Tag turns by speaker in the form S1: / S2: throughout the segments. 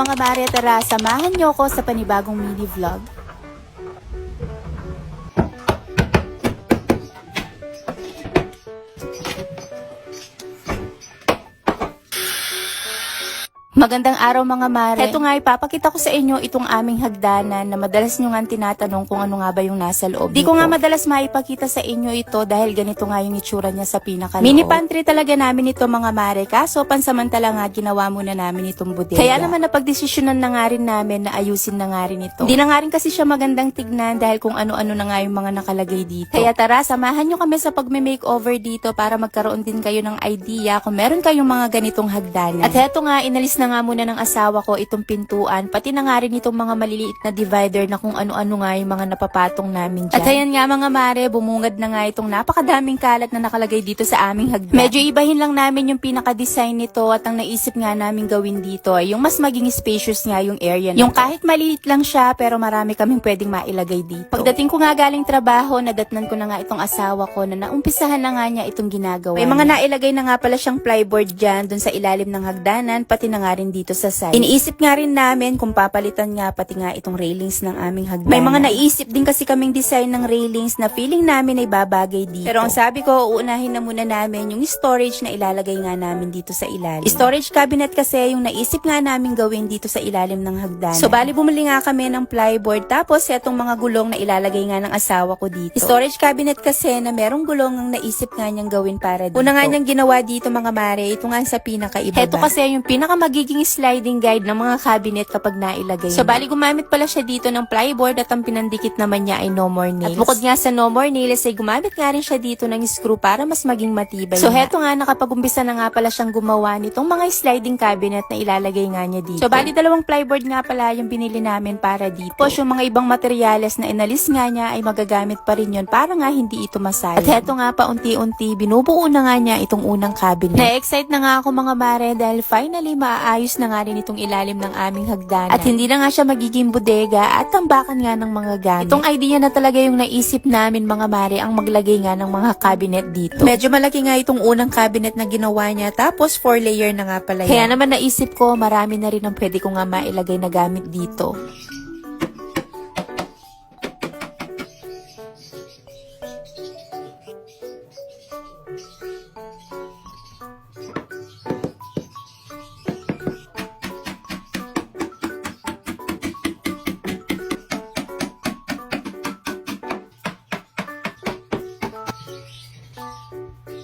S1: mga mare, tara, samahan nyo ko sa panibagong mini vlog. Magandang araw mga mare. Ito nga ipapakita ko sa inyo itong aming hagdanan na madalas nyo nga tinatanong kung ano nga ba yung nasa loob. Di ko nga madalas maipakita sa inyo ito dahil ganito nga yung itsura niya sa pinakaloob. Mini pantry talaga namin ito mga mare kaso pansamantala nga ginawa muna namin itong bodega. Kaya naman napagdesisyonan na nga rin namin na ayusin na nga rin ito. Hindi na nga rin kasi siya magandang tignan dahil kung ano-ano na nga yung mga nakalagay dito. Kaya tara, samahan nyo kami sa pagme-makeover dito para magkaroon din kayo ng idea kung meron kayong mga ganitong hagdanan. At heto nga, inalis na nga muna ng asawa ko itong pintuan, pati na nga rin itong mga maliliit na divider na kung ano-ano nga yung mga napapatong namin dyan. At ayan nga mga mare, bumungad na nga itong napakadaming kalat na nakalagay dito sa aming hagdan. Medyo ibahin lang namin yung pinaka-design nito at ang naisip nga namin gawin dito ay yung mas maging spacious nga yung area na Yung kahit maliit lang siya pero marami kaming pwedeng mailagay dito. Pagdating ko nga galing trabaho, nadatnan ko na nga itong asawa ko na naumpisahan na nga niya itong ginagawa. May mga nailagay na nga pala siyang plyboard dyan dun sa ilalim ng hagdanan, pati na nga rin dito sa side. Iniisip nga rin namin kung papalitan nga pati nga itong railings ng aming hagdanan. May mga naisip din kasi kaming design ng railings na feeling namin ay babagay dito. Pero ang sabi ko, uunahin na muna namin yung storage na ilalagay nga namin dito sa ilalim. Storage cabinet kasi yung naisip nga namin gawin dito sa ilalim ng hagdanan. So bali bumili nga kami ng plyboard tapos etong mga gulong na ilalagay nga ng asawa ko dito. Storage cabinet kasi na merong gulong ang naisip nga niyang gawin para dito. Una nga niyang ginawa dito mga mare, ito nga sa pinakaibaba. Ito kasi yung pinaka magiging sliding guide ng mga cabinet kapag nailagay So bali gumamit pala siya dito ng plyboard at ang pinandikit naman niya ay no more nails. At bukod nga sa no more nails ay gumamit nga rin siya dito ng screw para mas maging matibay So
S2: nga.
S1: heto nga nakapag-umpisa na nga pala siyang gumawa nitong mga sliding cabinet na ilalagay nga niya dito. So bali dalawang plyboard nga pala yung binili namin para dito. Tapos yung mga ibang materyales na inalis nga niya ay magagamit pa rin yun para nga hindi ito masayang. At heto nga pa unti-unti binubuo na nga niya itong unang cabinet. Na-excite na nga ako mga mare dahil finally maaayos na nga rin itong ilalim ng aming hagdanan. At hindi na nga siya magiging bodega at tambakan nga ng mga gamit. Itong idea na talaga yung naisip namin mga mare ang maglagay nga ng mga cabinet dito.
S2: Medyo malaki nga itong unang cabinet na ginawa niya, tapos four layer na nga pala
S1: Kaya
S2: yan.
S1: naman naisip ko, marami na rin ang pwede ko nga mailagay na gamit dito. Thank you.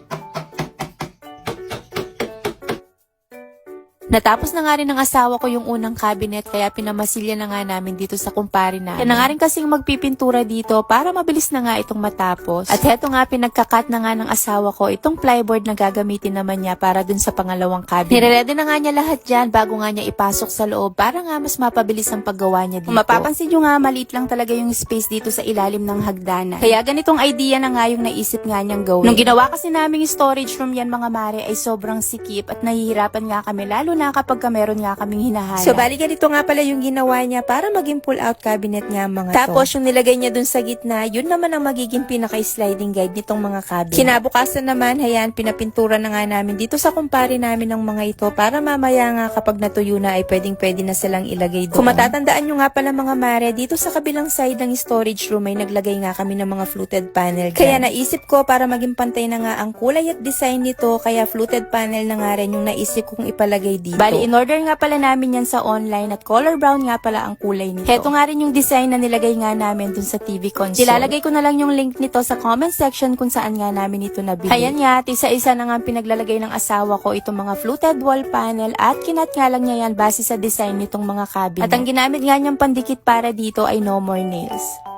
S1: Natapos na nga rin ng asawa ko yung unang cabinet kaya pinamasilya na nga namin dito sa kumpare namin. Kaya na nga rin kasing magpipintura dito para mabilis na nga itong matapos. At heto nga pinagkakat na nga ng asawa ko itong plyboard na gagamitin naman niya para dun sa pangalawang cabinet. Nireredy na nga niya lahat dyan bago nga niya ipasok sa loob para nga mas mapabilis ang paggawa niya dito. Kung mapapansin nyo nga maliit lang talaga yung space dito sa ilalim ng hagdanan. Kaya ganitong idea na nga yung naisip nga niyang gawin. Nung ginawa kasi namin yung storage room yan mga mare ay sobrang sikip at nahihirapan nga kami lalo na kapag ka meron nga kaming hinahanap.
S2: So, bali ganito nga pala yung ginawa niya para maging pull-out cabinet nga mga to.
S1: Tapos,
S2: yung nilagay niya dun sa gitna, yun naman ang magiging pinaka-sliding guide nitong mga cabinet. Kinabukasan naman, hayan, pinapintura na nga namin dito sa kumpare namin ng mga ito para mamaya nga kapag natuyo na ay pwedeng-pwede na silang ilagay doon. Kung matatandaan nyo nga pala mga mare, dito sa kabilang side ng storage room ay naglagay nga kami ng mga fluted panel dyan. Kaya naisip ko para maging pantay na nga ang kulay at design nito, kaya fluted panel na nga rin yung naisip kong ipalagay dito.
S1: Bali, in-order nga pala namin yan sa online at color brown nga pala ang kulay nito. Heto nga rin yung design na nilagay nga namin dun sa TV console. Ilalagay ko na lang yung link nito sa comment section kung saan nga namin ito nabili. Ayan nga, at isa-isa na nga pinaglalagay ng asawa ko itong mga fluted wall panel at kinat nga lang niya yan base sa design nitong mga cabinet. At ang ginamit nga niyang pandikit para dito ay no more nails.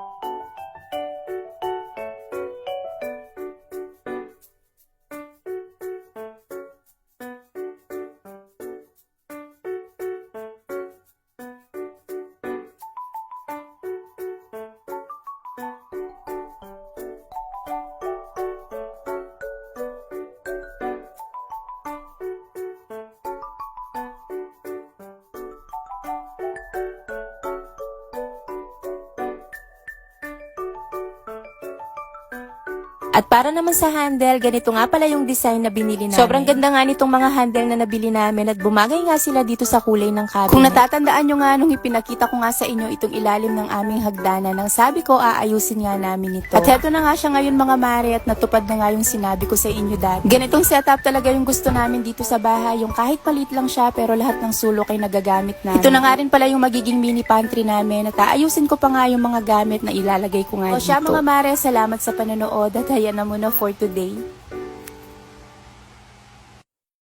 S1: At para naman sa handle, ganito nga pala yung design na binili namin. Sobrang ganda nga nitong mga handle na nabili namin at bumagay nga sila dito sa kulay ng cabinet. Kung natatandaan nyo nga nung ipinakita ko nga sa inyo itong ilalim ng aming hagdanan, nang sabi ko aayusin nga namin ito. At heto na nga siya ngayon mga mare at natupad na nga yung sinabi ko sa inyo dati. Ganitong setup talaga yung gusto namin dito sa bahay, yung kahit palit lang siya pero lahat ng sulok ay nagagamit namin. Ito na nga rin pala yung magiging mini pantry namin at aayusin ko pa nga yung mga gamit na ilalagay ko nga
S2: O
S1: dito.
S2: siya,
S1: mga mare, salamat sa panonood at hayan na muna for today.